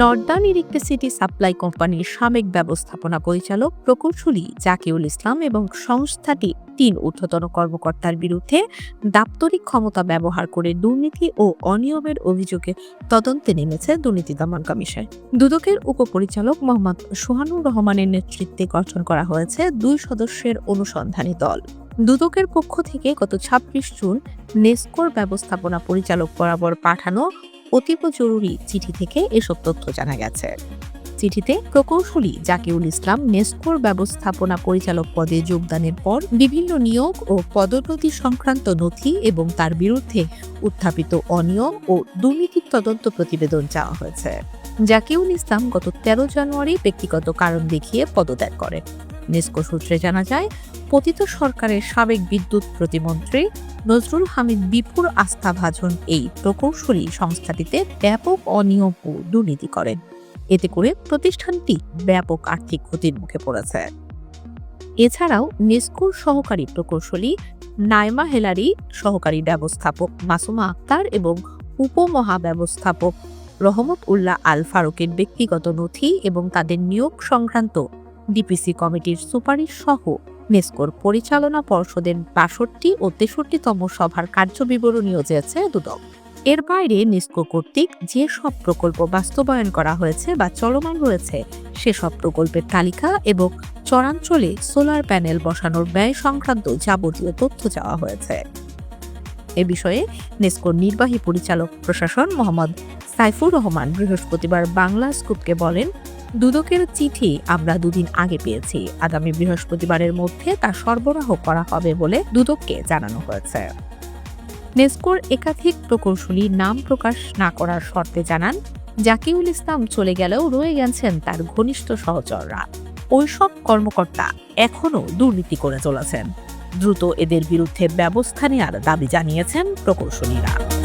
Northern electricity supply কোম্পানির সাবেক ব্যবস্থাপনা পরিচালক প্রকৌশলী জাকিউল ইসলাম এবং সংস্থাটি তিন ঊর্ধ্বতন কর্মকর্তার বিরুদ্ধে দাপ্তরিক ক্ষমতা ব্যবহার করে দুর্নীতি ও অনিয়মের অভিযোগে তদন্তে নেমেছে দুর্নীতি দমন কমিশন। দুদকের উপপরিচালক মোহাম্মদ সোহানুর রহমানের নেতৃত্বে গঠন করা হয়েছে দুই সদস্যের অনুসন্ধানী দল। দুদকের পক্ষ থেকে গত ছাব্বিশ জুন নেস্কোর ব্যবস্থাপনা পরিচালক বরাবর পাঠানো অতীব জরুরি চিঠি থেকে এসব তথ্য জানা গেছে। চিঠিতে প্রকৌশলী জাকিউল ইসলাম নেস্কোর ব্যবস্থাপনা পরিচালক পদে যোগদানের পর বিভিন্ন নিয়োগ ও পদোন্নতি সংক্রান্ত নথি এবং তার বিরুদ্ধে উত্থাপিত অনিয়ম ও দুর্নীতির তদন্ত প্রতিবেদন চাওয়া হয়েছে। জাকিউল ইসলাম গত তেরো জানুয়ারি ব্যক্তিগত কারণ দেখিয়ে পদত্যাগ করেন। নেস্কো সূত্রে জানা যায়, পতিত সরকারের সাবেক বিদ্যুৎ প্রতিমন্ত্রী নজরুল হামিদ বিপুর আস্থাভাজন এই প্রকৌশলী সংস্থাটিতে ব্যাপক অনিয়ম ও দুর্নীতি করেন। এতে করে প্রতিষ্ঠানটি ব্যাপক আর্থিক ক্ষতির মুখে পড়েছে। এছাড়াও নেস্কোর সহকারী প্রকৌশলী নাইমা হেলারি, সহকারী ব্যবস্থাপক মাসুমা আক্তার এবং উপমহাব্যবস্থাপক রহমত উল্লাহ আল ফারুকের ব্যক্তিগত নথি এবং তাদের নিয়োগ সংক্রান্ত ডিপিসি কমিটির সুপারিশ সহ নেস্কোর পরিচালনা পর্ষদের বাষট্টি ও তেষট্টিতম সভার কার্যবিবরণীও চেয়েছে দুদক। এর বাইরে নেস্কো কর্তৃক যে সব প্রকল্প বাস্তবায়ন করা হয়েছে বা চলমান রয়েছে, সেসব প্রকল্পের তালিকা এবং চরাঞ্চলে সোলার প্যানেল বসানোর ব্যয় সংক্রান্ত যাবতীয় তথ্য চাওয়া হয়েছে। এ বিষয়ে নেস্কোর নির্বাহী পরিচালক প্রশাসন মোহাম্মদ সাইফুর রহমান বৃহস্পতিবার বাংলা স্কুপকে বলেন দুদকের চিঠি আমরা দুদিন আগে পেয়েছি। আগামী বৃহস্পতিবারের মধ্যে তা সরবরাহ করা হবে বলে দুদককে জানানো হয়েছে। নেস্কোর একাধিক প্রকৌশলী নাম প্রকাশ না করার শর্তে জানান, জাকিউল ইসলাম চলে গেলেও রয়ে গেছেন তার ঘনিষ্ঠ সহচররা। ওইসব কর্মকর্তা এখনও দুর্নীতি করে চলেছেন। দ্রুত এদের বিরুদ্ধে ব্যবস্থা নেওয়ার দাবি জানিয়েছেন প্রকৌশলীরা।